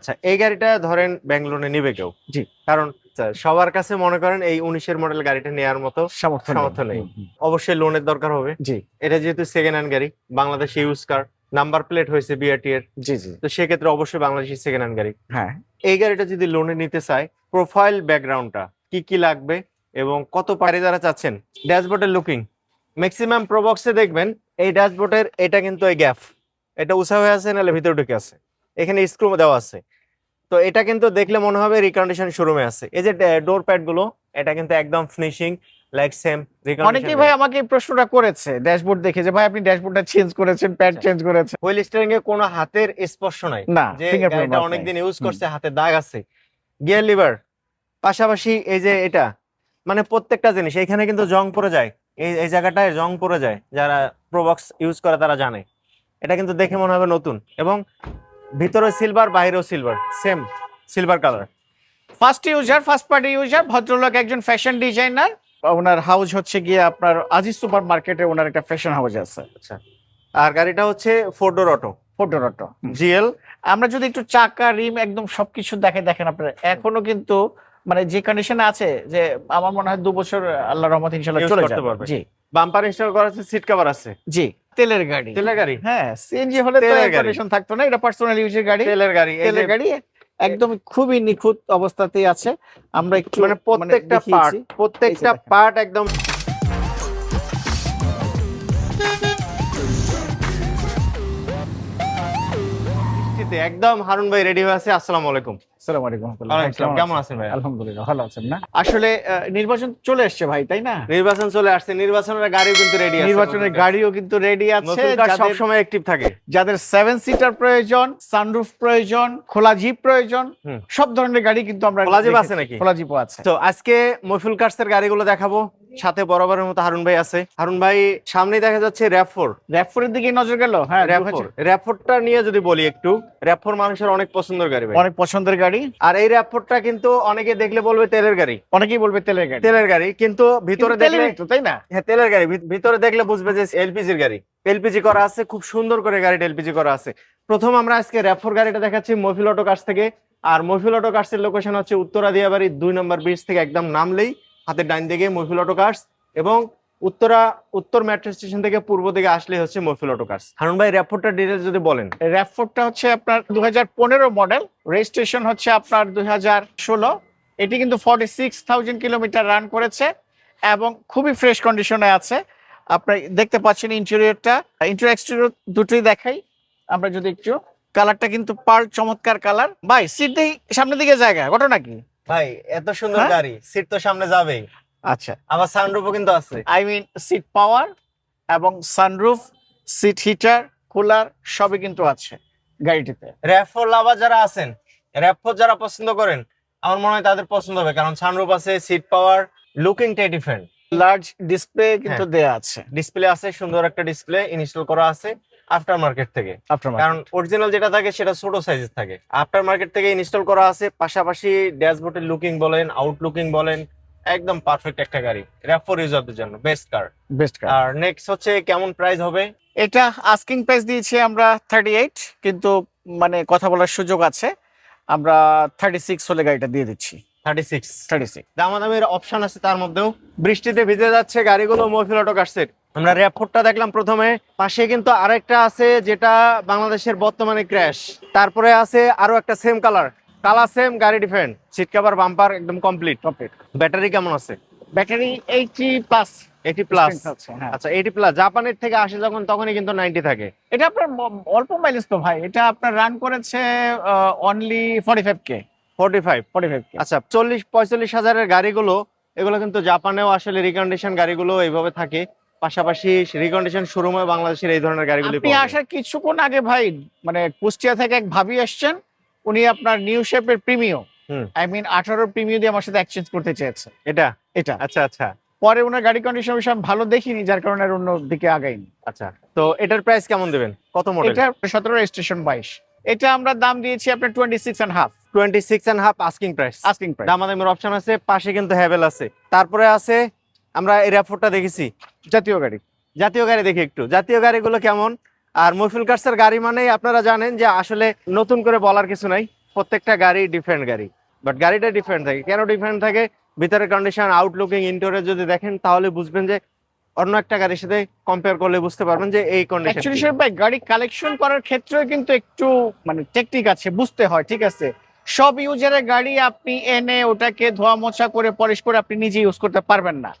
আচ্ছা এই গাড়িটা ধরেন ব্যাঙ্গালোরে নিবে কেউ? জি। কারণ আচ্ছা, সবার কাছে মনে করেন এই উনিশের মডেল গাড়িটা নেওয়ার মতো সামর্থ্য নেই। অবশ্যই লোনের দরকার হবে। জি। এটা যেহেতু সেকেন্ড হ্যান্ড গাড়ি বাংলাদেশে ইউজ কার নাম্বার প্লেট হয়েছে বিআরটি এর। জি জি। তো সেক্ষেত্রে অবশ্যই বাংলাদেশি সেকেন্ড হ্যান্ড গাড়ি। হ্যাঁ। এই গাড়িটা যদি লোনে নিতে চায় প্রোফাইল ব্যাকগ্রাউন্ডটা কি কি লাগবে এবং কত পারে যারা চাচ্ছেন? ড্যাশবোর্ডের লুকিং ম্যাক্সিমাম প্রবক্সে দেখবেন এই ড্যাশবোর্ডের এটা কিন্তু এই গ্যাপ এটা উষা হয়ে আছে নাহলে ভিতরে ঢুকে আছে? এখানে স্ক্রু দেওয়া আছে। তো এটা কিন্তু দেখলে মনে হবে রিকন্ডিশন শোরুমে আছে। এই যে ডোর প্যাডগুলো এটা কিন্তু একদম ফিনিশিং লাইক সেম অনেকেই ভাই আমাকে এই প্রশ্নটা করেছে ড্যাশবোর্ড দেখে যে ভাই আপনি ড্যাশবোর্ডটা চেঞ্জ করেছেন প্যাড চেঞ্জ করেছেন? হুইল স্টিয়ারিং এ কোনো হাতের স্পর্শ নাই। না যে mark অনেকদিন ইউজ করছে হাতে দাগ আছে। গিয়ার লিভার পাশাপাশি এই যে এটা মানে প্রত্যেকটা জিনিস এখানে কিন্তু জং পড়ে যায়। এই এই জায়গাটায় জং পড়ে যায় যারা প্রোবক্স ইউজ করে তারা জানে। এটা কিন্তু দেখে মনে হবে নতুন। এবং ভিতরে সিলভার বাইরেও silver same silver colour first user first party user ভদ্রলোক একজন ফ্যাশন ডিজাইনার ওনার হাউস হচ্ছে গিয়ে আপনার আজিজ সুপার মার্কেটে ওনার একটা ফ্যাশন হাউস আছে। আচ্ছা। আর গাড়িটা হচ্ছে ফোর ডোর অটো ফোটোর অটো জিএল আমরা যদি একটু চাকা রিম একদম সবকিছু দেখে দেখেন আপনারা। এখনও কিন্তু মানে যে কন্ডিশনে আছে যে আমার মনে হয় দু বছর আল্লাহ রহমত ইনশাল্লাহ চলে যাবে। জি। বাম্পার ইনস্টল করা আছে সিট কভার আছে। জি। তেলের গাড়ি। তেলের গাড়ি? হ্যাঁ সিএনজি হলে তেলের। কন্ডিশন থাকতো না এটা পার্সোনাল ইউজের গাড়ি। তেলের গাড়ি তেলের গাড়ি একদম খুবই নিখুঁত অবস্থাতেই আছে। আমরা একটু মানে প্রত্যেকটা পার্ট প্রত্যেকটা পার্ট একদম একদম হারুন ভাই রেডি হয়ে আছে আসসালামু আলাইকুম। আসসালামু আলাইকুম কেমন আছেন? ভাই আলহামদুলিল্লাহ ভালো আছেন না? আসলে নির্বাচন চলে এসছে ভাই তাই না? নির্বাচন চলে আসছে নির্বাচনের গাড়িও কিন্তু রেডি আছে নির্বাচনের গাড়িও কিন্তু রেডি আছে সব সময় অ্যাক্টিভ থাকে। যাদের সেভেন সিটার প্রয়োজন সানরুফ প্রয়োজন খোলা জিপ প্রয়োজন সব ধরনের গাড়ি কিন্তু আমরা খোলা জিপ। আছে নাকি? খোলা জিপও আছে। তো আজকে মফিল কার্সের গাড়িগুলো দেখাবো। সাথে বরাবরের মতো হারুন ভাই আছে। হারুন ভাই সামনেই দেখা যাচ্ছে র্যাফোর র্যাফোরের দিকে নজর গেল? হ্যাঁ র্যাফোর র্যাফোরটা নিয়ে যদি বলি একটু র্যাফোর মানুষের অনেক পছন্দের গাড়ি ভাই। অনেক পছন্দের গাড়ি। আর এই র্যাফোরটা কিন্তু অনেকে দেখলে বলবে তেলের গাড়ি। অনেকেই বলবে তেলের গাড়ি। তেলের গাড়ি কিন্তু ভিতরে দেখলে তাই না? হ্যাঁ তেলের গাড়ি। ভিতরে দেখলে বুঝবে যে এলপিজির গাড়ি। এলপিজি করা আছে খুব সুন্দর করে গাড়িটা এলপিজি করা আছে। প্রথম আমরা আজকে র্যাফোর গাড়িটা দেখাচ্ছি মফিল অটো কার্স থেকে। আর মফিল অটো কার্সের লোকেশন হচ্ছে উত্তরা দিয়াবাড়ি দুই নম্বর ব্রিজ থেকে একদম নামলেই হাতের ডাইন দিকে মফিল অটো কার্স এবং উত্তরা, উত্তর মেট্রো স্টেশন থেকে পূর্ব দিকে আসলে হচ্ছে মফিল অটো কার্স। হারুন ভাই র্যাফোরটার ডিটেলস যদি বলেন। র্যাফোরটা হচ্ছে আপনার দু হাজার পনেরো মডেল রেজিস্ট্রেশন হচ্ছে আপনার দুই হাজার ষোলো। এটি কিন্তু forty six thousand kilometre run করেছে এবং খুবই ফ্রেশ কন্ডিশনে আছে। আপনার দেখতে পাচ্ছেন ইন্টেরিয়রটা ইন্টেরিয়র এক্সটেরিয়র দুটোই দেখাই। আমরা যদি একটু কালারটা কিন্তু পার চমৎকার কালার ভাই সিট সামনের দিকে জায়গা, ঘটনা কি? ভাই এত সুন্দর হ্যাঁ? গাড়ি সিট তো সামনে যাবেই। আচ্ছা। আবার সানরুফও কিন্তু আছে। আই মিন সিট পাওয়ার এবং সানরুফ সিট হিটার কুলার সবই কিন্তু আছে গাড়িটিতে। র্যাফোর লাভার যারা আছেন র্যাফোর যারা পছন্দ করেন আমার মনে হয় তাদের পছন্দ হবে কারণ সানরুফ আছে সিট পাওয়ার লুকিংটা ডিফারেন্ট লার্জ ডিসপ্লে কিন্তু দেয়া আছে। ডিসপ্লে আছে সুন্দর একটা ডিসপ্লে ইনস্টল করা আছে। আফটার মার্কেট থেকে কারণ অরিজিনাল যেটা থাকে সেটা ছোট সাইজের থাকে। আফটার মার্কেট থেকে ইনস্টল করা আছে পাশাপাশি ড্যাশবোর্ডের লুকিং বলেন আউটলুকিং বলেন একদম পারফেক্ট একটা গাড়ি। র্যাফোর ইউজারদের জন্য বেস্ট কার বেস্ট আর নেক্সট হচ্ছে কেমন প্রাইস হবে? এটা আস্কিং প্রাইস দিয়েছি আমরা থার্টি এইট কিন্তু মানে কথা বলার সুযোগ আছে। আমরা থার্টি সিক্স হলে গাড়িটা দিয়ে দিচ্ছি। থার্টি সিক্স থার্টি সিক্স দামাদামের অপশন আছে তার মধ্যেও। বৃষ্টিতে ভিজে যাচ্ছে গাড়িগুলো মহফিল অটো কাটছে। আমরা র্যাপোর্টটা দেখলাম প্রথমে। পাশে কিন্তু আরেকটা আছে যেটা বাংলাদেশের বর্তমানে ক্র্যাশ তারপরে আছে আরও একটা সেম কালার কালার সেম গাড়ি ডিফারেন্ট সিট কভার বাম্পার একদম কমপ্লিট কমপ্লিট ব্যাটারি কেমন আছে? Battery eighty plus eighty plus আচ্ছা এইটি প্লাস জাপানের থেকে আসে যখন তখনই কিন্তু নাইনটি থাকে। এটা আপনার অল্প মাইলেজ তো ভাই। এটা আপনার রান করেছে only forty five K forty five forty five আচ্ছা চল্লিশ পঁয়তাল্লিশ হাজারের গাড়িগুলো এগুলো কিন্তু জাপানেও আসলে রিকন্ডিশন গাড়িগুলো এইভাবে থাকে। পাশাপাশি রিকন্ডিশন শোরুমে বাংলাদেশের এই ধরনের গাড়িগুলি আপনি আসার কিছুক্ষণ আগে ভাই মানে কুষ্টিয়া থেকে এক ভাবি আসছেন উনি আপনার নিউ শেপের প্রিমিও। আই মিন আঠারো প্রিমিও দিয়ে আমার সাথে এক্সচেঞ্জ করতে চেয়েছে। এটা? এটা। আচ্ছা আচ্ছা। পরে ওনার গাড়ি কন্ডিশন বিষয় আমি ভালো দেখিনি যার কারণে আর অন্য দিকে আগাইনি। আচ্ছা তো এটার প্রাইস কেমন দেবেন? কত মডেল এটা সতেরো রেজিস্ট্রেশন বাইশ। এটা আমরা দাম দিয়েছি আপনার twenty six and half twenty six and half asking price asking price দামাদামের option আছে পাশে কিন্তু হ্যাভেল আছে। তারপরে আছে আমরা এই র্যাপোর্টটা দেখেছি। জাতীয় গাড়ি। জাতীয় গাড়ি দেখি একটু। জাতীয় গাড়িগুলো কেমন? আর মফিল কার্সের গাড়ি মানেই আপনারা জানেন যে আসলে নতুন করে বলার কিছু নাই। প্রত্যেকটা গাড়ি ডিফারেন্ট গাড়ি। বাট গাড়িটা ডিফারেন্ট থাকে। কেন ডিফারেন্ট থাকে? ভিতরের কন্ডিশন আউটলুকিং ইন্টোরিয়র যদি দেখেন তাহলে বুঝবেন যে অন্য একটা গাড়ির সাথে কম্পেয়ার করলে বুঝতে পারবেন যে এই কন্ডিশন অ্যাকচুয়ালি ভাই গাড়ি কালেকশন করার ক্ষেত্রেও কিন্তু একটু মানে টেকনিক আছে। বুঝতে হয় ঠিক আছে? সব ইউজারের গাড়ি আপনি এনে ওটাকে ধোয়া মোছা করে পলিশ করে আপনি নিজে ইউজ করতে পারবেন না।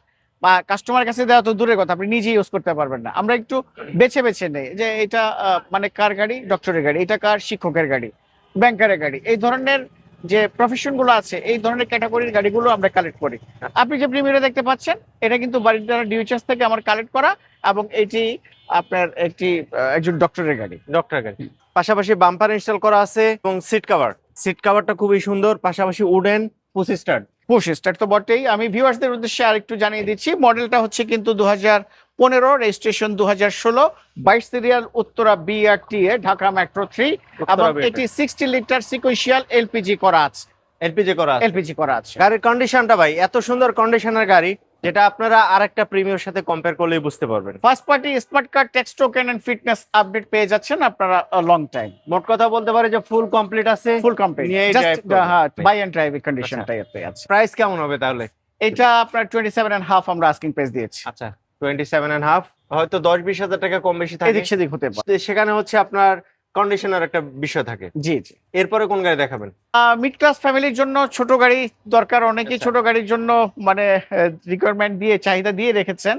বা কাস্টমার কাছে দেওয়া তো দূরের কথা আপনি নিজে ইউজ করতে পারবেন না। আমরা একটু বেছে বেছে নেই যে এটা আহ, মানে কার গাড়ি? ডক্টরের গাড়ি। এটা কার? শিক্ষকের গাড়ি। ব্যাংকারের গাড়ি। এই ধরনের যে প্রফেশনগুলো আছে এই ধরনের ক্যাটাগরির গাড়িগুলো আমরা কালেক্ট করি। আপনি যে প্রিমিয়ারে দেখতে পাচ্ছেন এটা কিন্তু বাড়ির দ্বারা ডিউচার্স থেকে আমার কালেক্ট করা এবং এটি আপনার একটি আহ, একজন ডক্টরের গাড়ি। ডক্টর গাড়ি। পাশাপাশি বাম্পার ইনস্টল করা আছে এবং সিট কভার সিট কভারটা খুবই সুন্দর পাশাপাশি wooden push start push start তো বটেই। আমি ভিউয়ার্সদের উদ্দেশ্যে আরেকটু জানিয়ে দিচ্ছি মডেলটা হচ্ছে কিন্তু দু হাজার পনেরো রেজিস্ট্রেশন দু হাজার ষোলো বাইশ serial Uttara BRT A Dhaka metro three এবং এটি সিক্সটি লিটার সিকুইশিয়াল এলপিজি করা আছে। এলপিজি করা এলপিজি করা আছে। গাড়ির কন্ডিশনটা ভাই এত সুন্দর কন্ডিশনের গাড়ি যেটা আপনারা আরেকটা প্রিমিয়র সাথে কম্পেয়ার করলেই বুঝতে পারবেন। First party smart card tax token and fitness update পেয়ে যাচ্ছেন আপনারা লং টাইম মোট কথা বলতে পারে যে ফুল কমপ্লিট আছে। ফুল কমপ্লিট হ্যাঁ বাই এন্ড ড্রাইভ কন্ডিশনটাই আছে। প্রাইস কেমন হবে তাহলে? এটা আপনার টোয়েন্টি সেভেন এন্ড হাফ আমরা আস্কিং প্রাইস দিয়েছি। আচ্ছা টোয়েন্টি সেভেন অ্যান্ড হাফ হয়তো দশ বিশ হাজার টাকা কম বেশি থাকে। এদিক সেদিক হতে পারে। সেখানে হচ্ছে আপনার কন্ডিশনের একটা বিষয় থাকে। জি জি। এরপরে কোন গাড়ি দেখাবেন? মিড ক্লাস ফ্যামিলির জন্য ছোট গাড়ি দরকার। অনেকেই আচ্ছা। ছোট গাড়ির জন্য মানে রিকোয়ারমেন্ট দিয়ে চাহিদা দিয়ে রেখেছেন।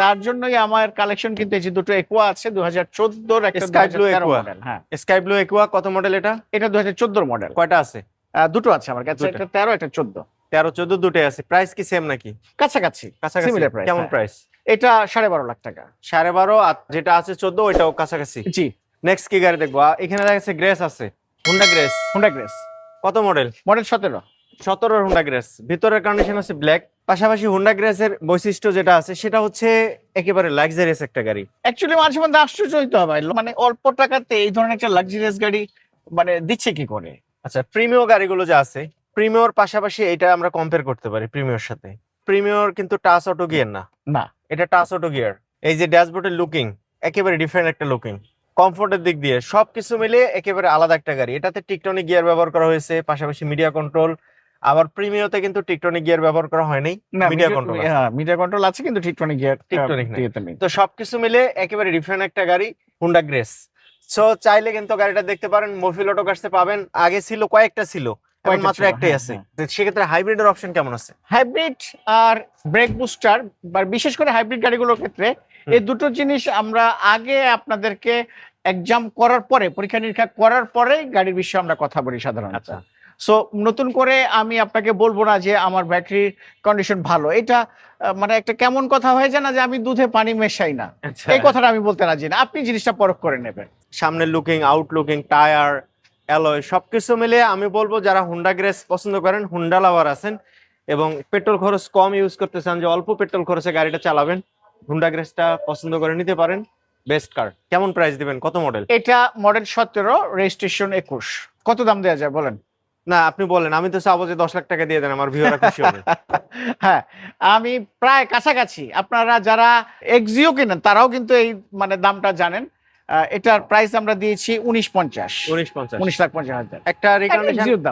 তার জন্যই আমার কালেকশন কিন্তু এই যে দুটো একুয়া আছে দু হাজার চোদ্দোর একটা 2013 Aqua। মডেল হ্যাঁ। স্কাই ব্লু একুয়া কত মডেল এটা? এটা দু হাজার চোদ্দোর মডেল কয়টা আছে? দুটো আছে আমার কাছে। একটা তেরো একটা চোদ্দ। তেরো চোদ্দ দুটোই আছে। প্রাইস কি সেম নাকি? কাছাকাছি কাছাকাছি। কেমন হ্যাঁ। প্রাইস এটা সাড়ে বারো লাখ টাকা। সাড়ে বারো আর যেটা আছে চোদ্দ ওইটাও কাছাকাছি। জি। নেক্সট কি গাড়ি দেখব? এখানে দেখা যাচ্ছে গ্রেস আছে। হুন্ডা গ্রেস হুন্ডা গ্রেস কত মডেল মডেল সতেরো। সতেরো হুন্ডা গ্রেস ভিতরের কন্ডিশন আছে ব্ল্যাক পাশাপাশি হুন্ডা গ্রেসের বৈশিষ্ট্য যেটা আছে সেটা হচ্ছে একেবারে লাক্সারিয়াস একটা গাড়ি। অ্যাকচুয়ালি মাঝে মধ্যে আশ্চর্য হইতে হবে মানে অল্প টাকাতে এই ধরনের একটা লাক্সারিয়াস গাড়ি মানে দিচ্ছে কি করে? আচ্ছা প্রিমিয় গাড়িগুলো যে আছে প্রিমিয়র পাশাপাশি এটা আমরা কম্পেয়ার করতে পারি প্রিমিয়র সাথে। প্রিমিয়র কিন্তু টাচ অটো গিয়ার না। না। এটা টাচ অটো গিয়ার এই যে ড্যাশবোর্ডের লুকিং একেবারে ডিফারেন্ট একটা লুকিং কমফোর্টের দিক দিয়ে সবকিছু মিলে একেবারে আলাদা একটা গাড়ি। এটাতে টিকটনিক গিয়ার ব্যবহার করা হয়েছে পাশাপাশি মিডিয়া কন্ট্রোল আবার প্রিমিয়তে কিন্তু টিকটনিক গিয়ার ব্যবহার করা হয়নি মিডিয়া কন্ট্রোল হ্যাঁ মিডিয়া কন্ট্রোল আছে কিন্তু টিকটনিক গিয়ার নাই। তো সবকিছু মিলে একেবারে ডিফারেন্ট একটা গাড়ি হুন্ডা গ্রেস সো চাইলে কিন্তু গাড়িটা দেখতে পারেন মফিল অটো কার্সে পাবেন। আগে ছিল কয়েকটা ছিল এখন মাত্র একটাই হ্যাঁ, আছে। হ্যাঁ। সেক্ষেত্রে হাইব্রিডের অপশন কেমন আছে? হাইব্রিড আর ব্রেক বুস্টার বা বিশেষ করে হাইব্রিড গাড়িগুলোর ক্ষেত্রে এই দুটো জিনিস আমরা আগে আপনাদেরকে এক্সাম করার পরে পরীক্ষা নিরীক্ষা করার পরে গাড়ির বিষয়ে আমরা কথা বলি সাধারণত। আচ্ছা। সো নতুন করে আমি আপনাকে বলব না যে আমার ব্যাটারির কন্ডিশন ভালো। এটা মানে একটা কেমন কথা হয়ে যায় না যে আমি দুধে পানি মেশাই না। আচ্ছা। এই কথাটা আমি বলতে রাজি না। আপনি জিনিসটা পরখ করে নেবেন। সামনের looking out looking tyre alloy সবকিছু মিলে আমি বলব যারা হুন্ডা গ্রেস পছন্দ করেন হুন্ডা লাভার আছেন এবং পেট্রোল খরচ কম ইউজ করতে চান যে অল্প পেট্রোল খরচে গাড়িটা চালাবেন হুন্ডা গ্রেসটা পছন্দ করে নিতে পারেন। বেস্ট কার কেমন প্রাইস দিবেন? কত মডেল এটা মডেল সতেরো রেজিস্ট্রেশন একুশ। কত দাম দেওয়া যায় বলেন? না আপনি বলেন। আমি তো চাবো যে দশ লাখ টাকা দিয়ে দেন আমার ভিউরা খুশি হবে। হ্যাঁ আমি প্রায় কাছাকাছি। আপনারা যারা এক্সিও কিনেন তারাও কিন্তু এই মানে দামটা জানেন। আহ, এটার প্রাইস আমরা দিয়েছি উনিশ পঞ্চাশ। উনিশ পঞ্চাশ। উনিশ লাখ পঞ্চাশ হাজার। একটা।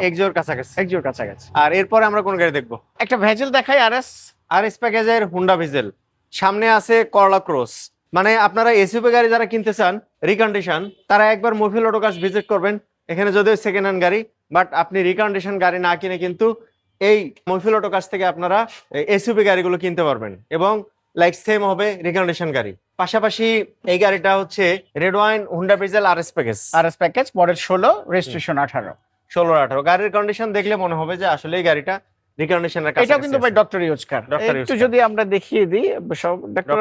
এক্সিওর কাছাকাছি। এক্সিওর কাছাকাছি। আর এরপরে আমরা কোন গাড়ি দেখব? একটা ভেজেল দেখাই আর এস আর এস প্যাকেজের হুন্ডা ভিজেল সামনে আছে করলা ক্রস মানে আপনারা এসইউভি গাড়ি যারা কিনতে চান রিকন্ডিশন তারা একবার মফিল অটোকাস ভিজিট করবেন। এখানে যদিও সেকেন্ড হ্যান্ড গাড়ি বাট আপনি রিকন্ডিশন গাড়ি না কিনে কিন্তু এই মফিল অটোকাস থেকে আপনারা এসইউভি গাড়িগুলো কিনতে পারবেন। এবং লাইক সেম হবে রিকন্ডিশন গাড়ি। পাশাপাশি এই গাড়িটা হচ্ছে red wine Honda Vezel R S package R S package model ষোলো রেজিস্ট্রেশন আঠারো। ষোলো আঠারো। গাড়ির কন্ডিশন দেখলে মনে হবে যে আসলে এই গাড়িটা রিকন্ডিশনের কাছে এটাও কিন্তু ভাই ডক্টর ইউজ কার Dr. একটু যদি আমরা দেখিয়ে দিই সব ডক্টর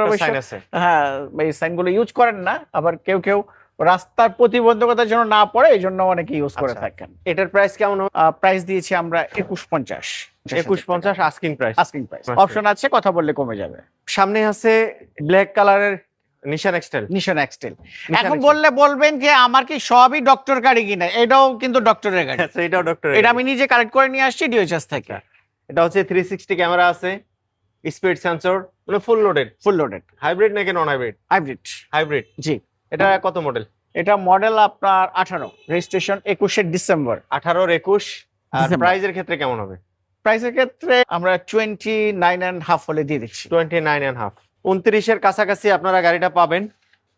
হ্যাঁ এই সাইনগুলো ইউজ করেন না আবার কেউ কেউ রাস্তার প্রতিবন্ধকতার জন্য না পড়ে এই জন্য অনেকে ইউজ করে আচ্ছা। থাকেন। এটার প্রাইস কেমন প্রাইস দিয়েছি আমরা একুশ পঞ্চাশ। একুশ পঞ্চাশ আস্কিং প্রাইস আস্কিং প্রাইস আচ্ছা। অপশন আছে কথা বললে কমে যাবে। সামনে আছে ব্ল্যাক কালারের নিশান এক্সটেল নিশান এক্সটেল এখন বললে বলবেন যে আমার কি সবই ডক্টর গাড়ি কিনা এটাও কিন্তু ডক্টরের গাড়ি। আচ্ছা এটাও ডক্টর এটা আমি নিজে কালেক্ট করে নিয়ে আসছি ডিওএইচএস থেকে। এটা হচ্ছে থ্রি সিক্সটি ক্যামেরা আছে স্পিড সেন্সর মানে full loaded full loaded hybrid নাকি নন হাইব্রিড হাইব্রিড হাইব্রিড জি। এটা কত মডেল এটা মডেল আপনার আঠারো রেজিস্ট্রেশন একুশে ডিসেম্বর আঠারোর একুশ। আর প্রাইজের ক্ষেত্রে কেমন হবে? প্রাইসের ক্ষেত্রে আমরা টোয়েন্টি নাইন অ্যান্ড হাফ হলে দিয়ে দিচ্ছি। টোয়েন্টি নাইন অ্যান্ড হাফ উনত্রিশের কাছাকাছি আপনারা গাড়িটা পাবেন।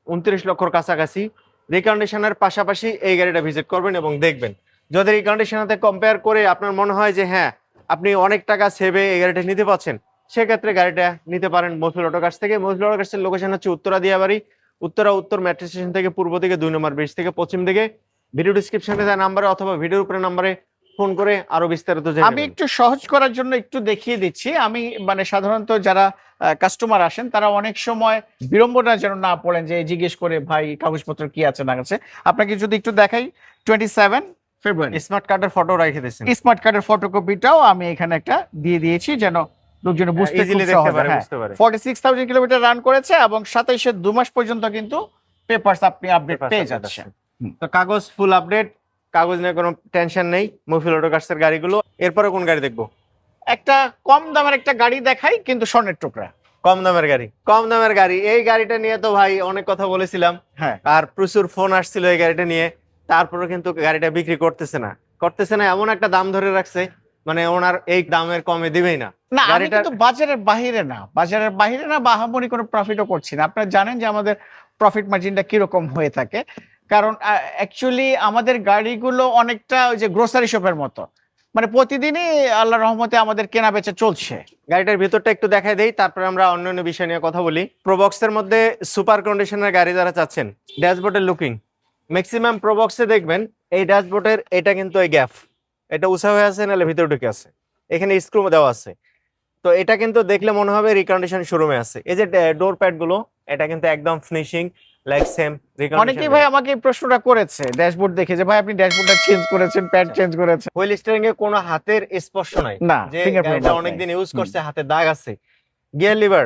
উনত্রিশ লক্ষর কাছাকাছি। রিকন্ডিশনের পাশাপাশি এই গাড়িটা ভিজিট করবেন এবং দেখবেন। যদি রিকন্ডিশনাতে কম্পেয়ার করে আপনার মনে হয় যে হ্যাঁ আপনি অনেক টাকা সেভে এই গাড়িটা নিতে পাচ্ছেন সেক্ষেত্রে গাড়িটা নিতে পারেন মসুল অটো কাছ থেকে। মসুল অটো কাছের লোকেশন হচ্ছে উত্তরা দিয়াবাড়ি। উত্তরা উত্তর মেট্রো স্টেশন থেকে পূর্ব দিকে দুই নম্বর ব্রিজ থেকে পশ্চিম দিকে। ভিডিও ডিসক্রিপশনে দেওয়া নাম্বারে অথবা ভিডিওর উপরে নাম্বারে ফোন করে আরও বিস্তারিত আমি একটু সহজ করার জন্য একটু দেখিয়ে দিচ্ছি। আমি মানে সাধারণত যারা কাস্টমার আসেন তারা অনেক সময় বিড়ম্বনা যেন না পড়েন যে জিজ্ঞেস করে ভাই কাগজপত্র কি আছে না আছে? আপনাকে যদি একটু দেখাই টোয়েন্টি সেভেন ফেব্রুয়ারি স্মার্ট কার্ডের ফটো রেখে দিয়েছেন। স্মার্ট কার্ডের ফটোকপিটাও আমি এখানে একটা দিয়ে দিয়েছি যেন লোকজন বুঝতে পারে হয়। হ্যাঁ বুঝতে পারে। Forty six thousand kilometre run করেছে এবং সাতাইশের দু মাস পর্যন্ত কিন্তু পেপারস আপনি আপডেট পেয়ে যাচ্ছেন। তো কাগজ ফুল আপডেট কাগজ নিয়ে কোনো টেনশন নেই মফিল অটো কার্সের গাড়িগুলো। এরপরে কোন গাড়ি দেখব? একটা কম দামের একটা গাড়ি দেখাই কিন্তু স্বর্ণের টুকরা। কম দামের গাড়ি কম দামের গাড়ি। এই গাড়িটা নিয়ে তো ভাই অনেক কথা বলেছিলাম। হ্যাঁ। আর প্রচুর ফোন আসছিল এই গাড়িটা নিয়ে। তারপরে কিন্তু গাড়িটা বিক্রি করতেছে না। করতেছে না এমন একটা দাম ধরে রাখছে মানে ওনার এই দামের কমে দিবেই না। না আমি কিন্তু বাজারের বাহিরে না। বাজারের বাহিরে না বাহামনি কোনো প্রফিটও করছি না। আপনারা জানেন যে আমাদের প্রফিট মার্জিনটা কীরকম হয়ে থাকে। কারণ অ্যাকচুয়ালি আমাদের গাড়িগুলো অনেকটা ওই যে গ্রোসারি শপের মতো। মানে প্রতিদিনই আল্লাহ রহমতে আমাদের কেনা বেচা চলছে। গাড়িটার ভিতরটা একটু দেখাই দেই তারপরে আমরা অন্যান্য বিষয় নিয়ে কথা বলি। প্রোবক্সের মধ্যে সুপার কন্ডিশনের গাড়ি যারা চাচ্ছেন ড্যাশবোর্ডের লুকিং ম্যাক্সিমাম প্রোবক্সে দেখবেন এই ড্যাশবোর্ডের এটা কিন্তু এই গ্যাপ এটা উঁচা হয়ে আছে নাহলে ভিতরে ঢুকে আছে। এখানে স্ক্রু দেওয়া আছে। তো এটা কিন্তু দেখলে মনে হবে রিকন্ডিশন শোরুমে আছে। এই যে ডোর প্যাডগুলো এটা কিন্তু একদম ফিনিশিং লাইক সেম অনেকেই ভাই আমাকে এই প্রশ্নটা করেছে ড্যাশবোর্ড দেখে যে ভাই আপনি ড্যাশবোর্ডটা চেঞ্জ করেছেন প্যাড চেঞ্জ করেছেন? হুইল স্টিয়ারিং এ কোনো হাতের স্পর্শ নাই। না যে আছে। অনেকদিন ইউজ করছে হাতে দাগ আছে। গিয়ার লিভার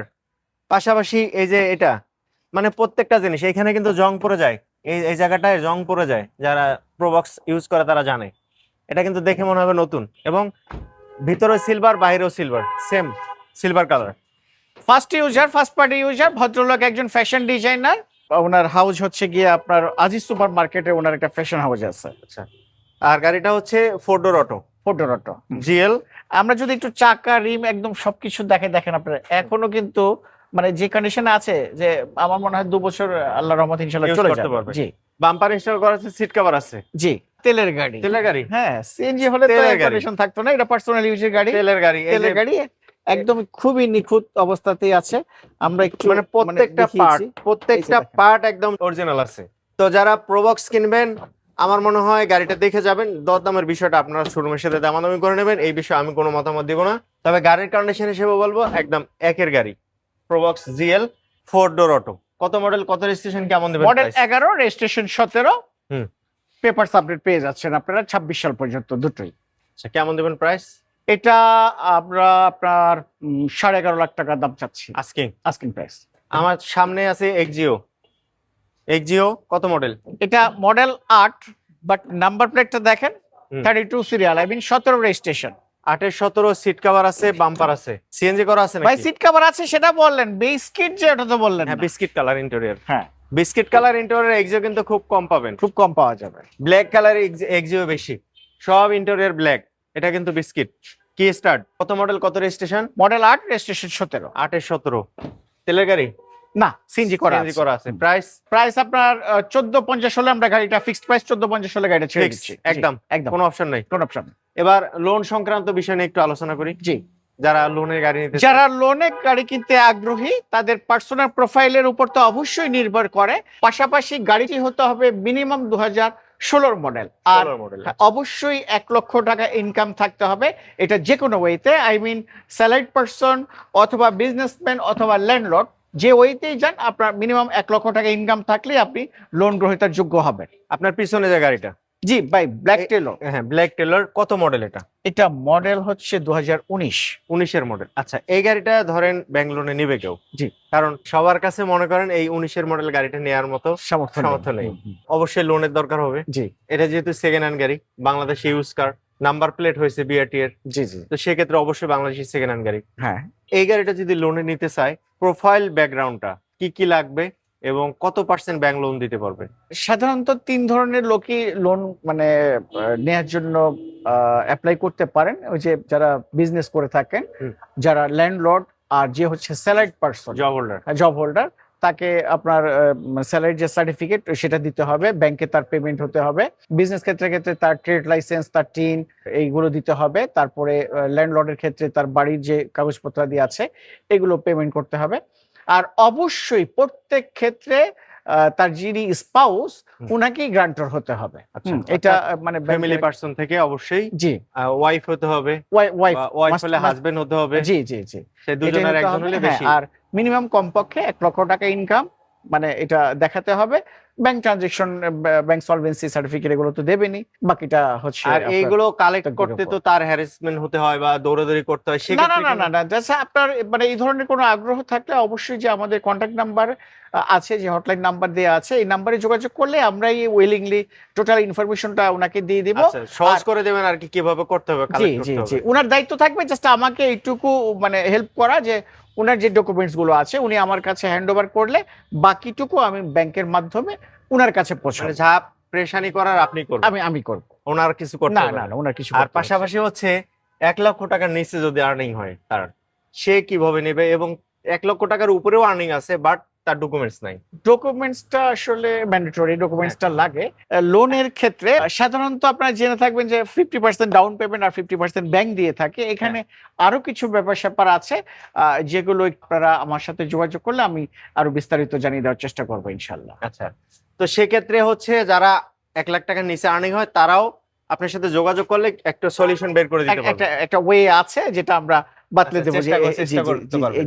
পাশাপাশি এই যে এটা মানে প্রত্যেকটা জিনিস এখানে কিন্তু জং পড়ে যায়। এই এই জায়গাটায় রং পড়ে যায় যারা প্রোবক্স ইউজ করে তারা জানে। এটা কিন্তু দেখে মনে হবে নতুন এবং ভিতরে সিলভার বাইরেও silver same silver colour first user first party user ভদ্রলোক একজন ফ্যাশন ডিজাইনার ওনার হাউস হচ্ছে গিয়ে আপনার আজিজ সুপার মার্কেটে ওনার একটা ফ্যাশন হাউস আছে। আচ্ছা। আর গাড়িটা হচ্ছে four door auto photo auto GL আমরা যদি একটু চাকা রিম একদম সবকিছু দেখে দেখেন আপনারা এখনও কিন্তু মানে যে কন্ডিশনে আছে যে আমার মনে হয় দু বছর আল্লাহ রহমত ইনশাল্লাহ চলে যাবে। জি। বাম্পার ইনস্টল করা আছে সিট কভার আছে। জি তেলের গাড়ি। তেলের গাড়ি? হ্যাঁ সিএনজি হলে তো তেলের কন্ডিশন থাকতো না এটা পার্সোনাল ইউজের গাড়ি। তেলের গাড়ি তেলের গাড়ি একদম খুবই নিখুঁত অবস্থাতেই আছে। আমরা একটু মানে প্রত্যেকটা পার্ট প্রত্যেকটা পার্ট একদম অরিজিনাল আছে। তো যারা প্রোবক্স কিনবেন আমার মনে হয় গাড়িটা দেখে যাবেন। দরদামের বিষয়টা আপনারা শোরুমের সাথে দামাদামি করে নেবেন। এই বিষয়ে আমি কোনো মতামত দিব না। তবে গাড়ির কন্ডিশন হিসেবে বলব একদম একের গাড়ি। Probox GL four door auto কত মডেল কত রেজিস্ট্রেশন কেমন দেবেন মডেল? এগারো রেজিস্ট্রেশন সতেরো। হুম। পেপার আপডেট পেয়ে যাচ্ছেন আপনারা ছাব্বিশ সাল পর্যন্ত দুটোই। আচ্ছা, কেমন দেবেন প্রাইস এটা আমরা আপনার সাড়ে এগারো লাখ টাকা দাম চাচ্ছি। আস্কিং আস্কিং প্রাইস আমার সামনে আছে এক্সিও এক্সিও কত মডেল এটা মডেল আট বাট নাম্বার প্লেটটা দেখেন। Thirty two serial I mean সতেরো রেজিস্ট্রেশন আটের সতেরো সিট কভার আছে বাম্পার আছে। সিএনজি করা আছে ভাই সিট কভার আছে সেটা বললেন। বিস্কিট যে ওটা তো বললেন হ্যাঁ বিস্কিট কালার ইন্টেরিয়র হ্যাঁ। বিস্কিট কালার ইন্টেরিয়র এক্সিও কিন্তু খুব কম পাবেন। খুব কম পাওয়া যাবে। ব্ল্যাক কালার এক্সিও বেশি। সব ইন্টেরিয়র ব্ল্যাক এটা কিন্তু বিস্কিট। কি স্টার্ট কত মডেল কত রেজিস্ট্রেশন মডেল আট রেজিস্ট্রেশন সতেরো। আটের সতেরো। তেলের গাড়ি? না সিনজি করা CNG করা আছে। প্রাইস প্রাইস আপনার চোদ্দ পঞ্চাশ হলে আমরা গাড়িটা ফিক্সড প্রাইস চোদ্দ পঞ্চাশ হলে গাড়িটা ছেড়ে দিচ্ছি। একদম। একদম। কোনো অপশন নাই। কোন অপশন এবার লোন সংক্রান্ত বিষয় নিয়ে একটু আলোচনা করি। জি। যারা লোনের গাড়ি নিতে যারা লোনে গাড়ি কিনতে আগ্রহী তাদের পার্সোনাল প্রোফাইলের উপর তো অবশ্যই নির্ভর করে। পাশাপাশি গাড়িটি হতে হবে মিনিমাম দু হাজার ষোলোর মডেল আর হ্যাঁ, অবশ্যই এক লক্ষ টাকা ইনকাম থাকতে হবে। এটা যে কোনো ওয়েতে আই মিন স্যালাইড পার্সন অথবা বিজনেসম্যান অথবা ল্যান্ডলর্ড যে ওয়েতেই যান আপনার মিনিমাম এক লক্ষ টাকা ইনকাম থাকলে আপনি লোন গ্রহীতার যোগ্য হবেন। আপনার পিছনে যে গাড়িটা। জি ভাই ব্ল্যাক এ- টেলো হ্যাঁ ব্ল্যাক টেলার কত মডেল এটা? এটা মডেল হচ্ছে দু হাজার উনিশ। উনিশের মডেল আচ্ছা এই গাড়িটা ধরেন ব্যাংক লোনে নিবে কেউ। জি। কারণ সবার কাছে মনে করেন এই উনিশের মডেল গাড়িটা নেওয়ার মতো সামর্থ্য নেই। অবশ্যই লোনের দরকার হবে। জি। এটা যেহেতু সেকেন্ড হ্যান্ড গাড়ি বাংলাদেশে ইউজ কার নাম্বার প্লেট হয়েছে বিআরটি এর। জি জি। তো সেক্ষেত্রে অবশ্যই বাংলাদেশি সেকেন্ড হ্যান্ড গাড়ি। হ্যাঁ। এই গাড়িটা যদি লোনে নিতে চায় প্রোফাইল ব্যাকগ্রাউন্ডটা কি কি লাগবে? এবং কত পার্সেন্ট ব্যাংক লোন দিতে পারবে? সাধারণত তিন ধরনের লোকই লোন মানে নেয়ার জন্য অ্যাপ্লাই করতে পারেন। ওই যে যারা বিজনেস করে থাকেন। যারা ল্যান্ডলর্ড আর যে হচ্ছে salaried person job holder job holder তাকে আপনার স্যালারি যে সার্টিফিকেট সেটা দিতে হবে। ব্যাংকে তার পেমেন্ট হতে হবে। বিজনেস ক্ষেত্রে ক্ষেত্রে তার ট্রেড লাইসেন্স তার টিন এইগুলো দিতে হবে। তারপরে ল্যান্ডলর্ডের ক্ষেত্রে তার বাড়ির যে কাগজপত্রাদি আছে এগুলো পেমেন্ট করতে হবে। আর অবশ্যই প্রত্যেক ক্ষেত্রে তার যিনি স্পাউস উনাকেই গ্রান্টর হতে হবে। আচ্ছা, এটা মানে ফ্যামিলি পার্সন থেকে অবশ্যই জি। ওয়াইফ হতে হবে ওয়াইফ ওয়াইফ হলে হাজবেন্ড হতে হবে। জি জি জি। সে দুজনের একজন হলে হ্যাঁ, বেশি। আর মিনিমাম কমপক্ষে এক লক্ষ টাকা ইনকাম মানে এটা দেখাতে হবে। Bank transaction bank solvency certificate এগুলো তো দেবেনই বাকিটা হচ্ছে আর এইগুলো কালেক্ট করতে তো তার হ্যারাসমেন্ট হতে হয় বা দৌড়াদৌড়ি করতে হয় না না না না না জাস্ট আপনার মানে এই ধরনের কোনো আগ্রহ থাকলে অবশ্যই যে আমাদের কন্ট্যাক্ট নাম্বার আছে যে হটলাইন নাম্বার দেওয়া আছে এই নাম্বারে যোগাযোগ করলে আমরাই উইলিংলি টোটাল ইনফরমেশনটা ওনাকে দিয়ে দিব। আচ্ছা সহজ করে দেবেন আর কি কীভাবে করতে হবে জি জি জি উনার দায়িত্ব থাকবে জাস্ট আমাকে এইটুকু মানে হেল্প করা যে উনার যে ডকুমেন্টসগুলো আছে উনি আমার কাছে হ্যান্ড ওভার করলে বাকিটুকু আমি ব্যাংকের মাধ্যমে ওনার কাছে পৌঁছাবে। যা পেশানি প্রেশানি করার আপনি করবেন? আমি আমি করব। ওনার কিছু করতে না না ওনার কিছু আর। পাশাপাশি হচ্ছে এক লক্ষ টাকার নিচে যদি আর্নিং হয় তার সে কীভাবে নেবে? এবং এক লক্ষ টাকার উপরেও আর্নিং আছে বাট তার ডকুমেন্টস নাই। ডকুমেন্টসটা আসলে ম্যান্ডেটরি ডকুমেন্টসটা লাগে। লোনের ক্ষেত্রে সাধারণত আপনারা জেনে থাকবেন যে ফিফটি পার্সেন্ট ডাউন পেমেন্ট আর ফিফটি পার্সেন্ট ব্যাংক দিয়ে থাকে। এখানে আরও কিছু ব্যাপার স্যাপার আছে যেগুলো আপনারা আমার সাথে যোগাযোগ করলে আমি আরও বিস্তারিত জানিয়ে দেওয়ার চেষ্টা করব ইনশাল্লাহ আচ্ছা তো সেক্ষেত্রে হচ্ছে যারা এক লাখ টাকার নিচে আর্নিং হয় তারাও আপনার সাথে যোগাযোগ করলে একটা সলিউশন বের করে দিতে এক- একটা একটা ওয়ে আছে যেটা আমরা বাতলে আচ্ছা, দেবো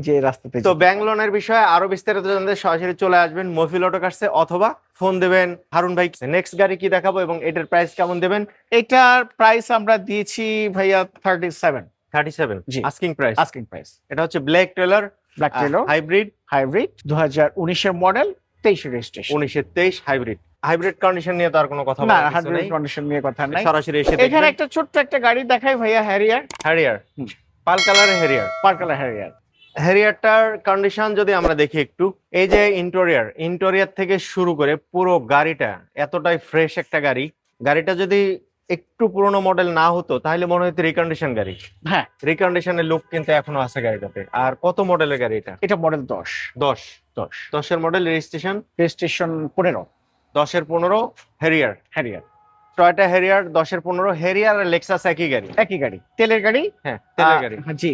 যে রাস্তাতে তো ব্যাংক লোনের বিষয়ে আরও বিস্তারিত জানতে সরাসরি চলে আসবেন। মফিল অটো কার্সে অথবা ফোন দেবেন হারুন ভাই। নেক্সট গাড়ি কি দেখাবো এবং এটার প্রাইস কেমন দেবেন? এটার প্রাইস আমরা দিয়েছি ভাইয়া thirty seven thirty seven. Asking price asking price এটা হচ্ছে ব্ল্যাক টেলার ব্ল্যাক টেলো হাইব্রিড হাইব্রিড দু হাজার উনিশের মডেল তেইশের রেজিস্ট্রেশন উনিশের তেইশ হাইব্রিড হাইব্রিড কন্ডিশন নিয়ে তো আর কোনো কথা না হাইব্রিড কন্ডিশন নিয়ে কথা নাই। সরাসরি এসে এখানে একটা ছোট্ট একটা গাড়ি দেখাই ভাইয়া হ্যারিয়ার হ্যারিয়ার পাল কালারের হ্যারিয়ার পার্কালা হ্যারিয়ার। হ্যারিয়ারটার কন্ডিশন যদি আমরা দেখি একটু এই যে ইন্টেরিয়ার ইন্টেরিয়ার থেকে শুরু করে পুরো গাড়িটা এতটাই ফ্রেশ একটা গাড়ি। গাড়িটা যদি একটু পুরনো মডেল না হতো তাহলে মনে হতো রিকন্ডিশন গাড়ি। হ্যাঁ। রিকন্ডিশনের লুক কিন্তু এখনও আছে গাড়িটাতে। আর কত মডেলের গাড়ি এটা? এটা মডেল দশ। দশ। দশ। দশের মডেল রেজিস্ট্রেশন রেজিস্ট্রেশন পনেরো। দশের পনেরো হেরিয়ার হ্যারিয়ার। টয়টা হেরিয়ার দশের পনেরো হেরিয়ার আর লেক্সাস একই গাড়ি। একই গাড়ি। তেলের গাড়ি? হ্যাঁ তেলের গাড়ি। জি।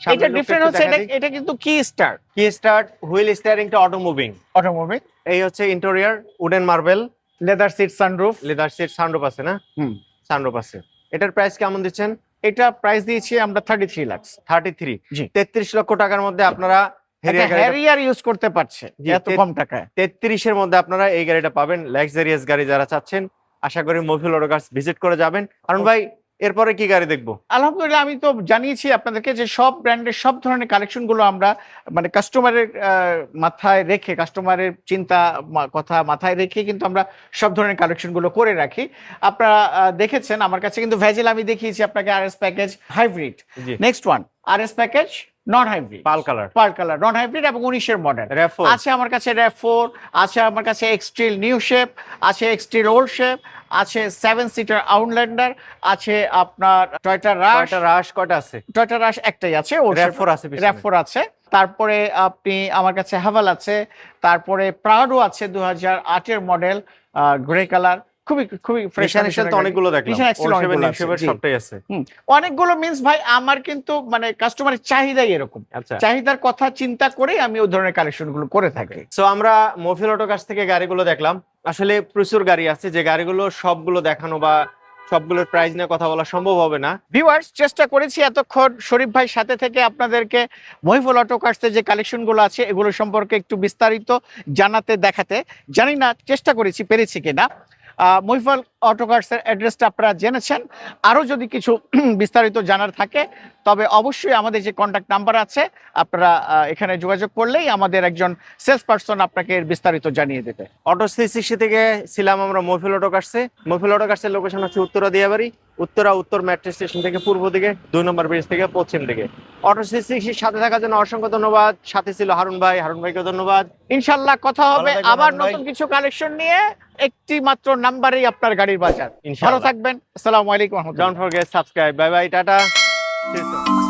এটা ডিফারেন্ট হচ্ছে এটা এটা কিন্তু key star key start wheel স্টিয়ারিংটা auto moving এই হচ্ছে interior wooden marble leather seat sunroof leather seat sunroof আছে না? হুম। সানরুফ আছে। এটার প্রাইস কেমন দিচ্ছেন? এটা প্রাইস দিয়েছি আমরা thirty three lakh thirty three তেত্রিশ লক্ষ টাকার মধ্যে আপনারা হ্যারিয়ার ইউজ করতে পারছে এত কম টাকায়। তেত্রিশের মধ্যে আপনারা এই গাড়িটা পাবেন। লাক্সারিয়াস গাড়ি যারা চাচ্ছেন আশা করি মফিল অটোকার্স ভিজিট করে যাবেন। কারণ ভাই এরপরে কি গাড়ি দেখব? আলহামদুলিল্লাহ আমি তো জানিয়েছি আপনাদেরকে যে সব ব্র্যান্ডের সব ধরনের কালেকশনগুলো আমরা মানে কাস্টমারের মাথায় রেখে কাস্টমারের চিন্তা কথা মাথায় রেখে কিন্তু আমরা সব ধরনের কালেকশনগুলো করে রাখি। আপনারা দেখেছেন আমার কাছে কিন্তু ভেজেল আমি দেখিয়েছি আপনাকে R S package hybrid next one R S package non hybrid pearl colour pearl colour non hybrid এবং উনিশের মডেল আছে আমার কাছে র্যাপ ফোর আছে আমার কাছে এক্সট্রিল নিউ শেপ আছে এক্সট্রিল ওল্ড শেপ আছে সেভেন সিটার আউটল্যান্ডার আছে আপনার টয়টা রাশ রাশ কয়টা আছে? টয়টা রাশ একটাই আছে শেপ রেফোর আছে। র্যাপ ফোর আছে। তারপরে আপনি আমার কাছে হাভাল আছে। তারপরে প্রাউডও আছে দু হাজার আটের মডেল গ্রে কালার খুবই খুবই ফ্রেশ তো অনেকগুলো দেখলাম। অনেকগুলো। সবটাই আছে। মিন্স ভাই আমার কিন্তু মানে কাস্টমারের চাহিদাই এরকম। আচ্ছা। চাহিদার কথা চিন্তা করেই আমি ওই ধরনের কালেকশনগুলো করে থাকি। সো আমরা মফিল অটো কাছ থেকে গাড়িগুলো দেখলাম। আসলে প্রচুর গাড়ি আছে যে গাড়িগুলো সবগুলো দেখানো বা সবগুলোর প্রাইস নিয়ে কথা বলা সম্ভব হবে না। ভিউয়ার্স চেষ্টা করেছি এতক্ষণ শরীফ ভাই সাথে থেকে আপনাদেরকে মহিফুল অটো কার্সের যে কালেকশনগুলো আছে এগুলো সম্পর্কে একটু বিস্তারিত জানাতে দেখাতে। জানি না চেষ্টা করেছি পেরেছি কিনা। মহিফুল অটোকার্সের অ্যাড্রেসটা আপনারা জেনেছেন। আরও যদি কিছু বিস্তারিত জানার থাকে তবে অবশ্যই আমাদের যে কন্ট্যাক্ট নাম্বার আছে আপনারা এখানে যোগাযোগ করলেই আমাদের একজন সেলস পার্সন আপনাকে বিস্তারিত জানিয়ে দেবে। অটো থ্রি সিক্সটি থেকে ছিলাম আমরা মফিল অটো কাটছে। মফিল অটো কাটসের লোকেশন হচ্ছে উত্তরা দিয়াবাড়ি উত্তরা উত্তর মেট্রো স্টেশন থেকে পূর্ব দিকে দুই নম্বর ব্রিজ থেকে পশ্চিম দিকে। অটো থ্রি সিক্সটির সাথে থাকার জন্য অসংখ্য ধন্যবাদ। সাথে ছিল হারুন ভাই হারুন ভাইকে ধন্যবাদ। ইনশাল্লাহ কথা হবে। আবার নতুন কিছু কালেকশন নিয়ে একটি মাত্র নাম্বারেই আপনার গাড়ির বাজার। ভালো থাকবেন। আসসালামু আলাইকুম don't forget subscribe bye bye tata. 谢谢。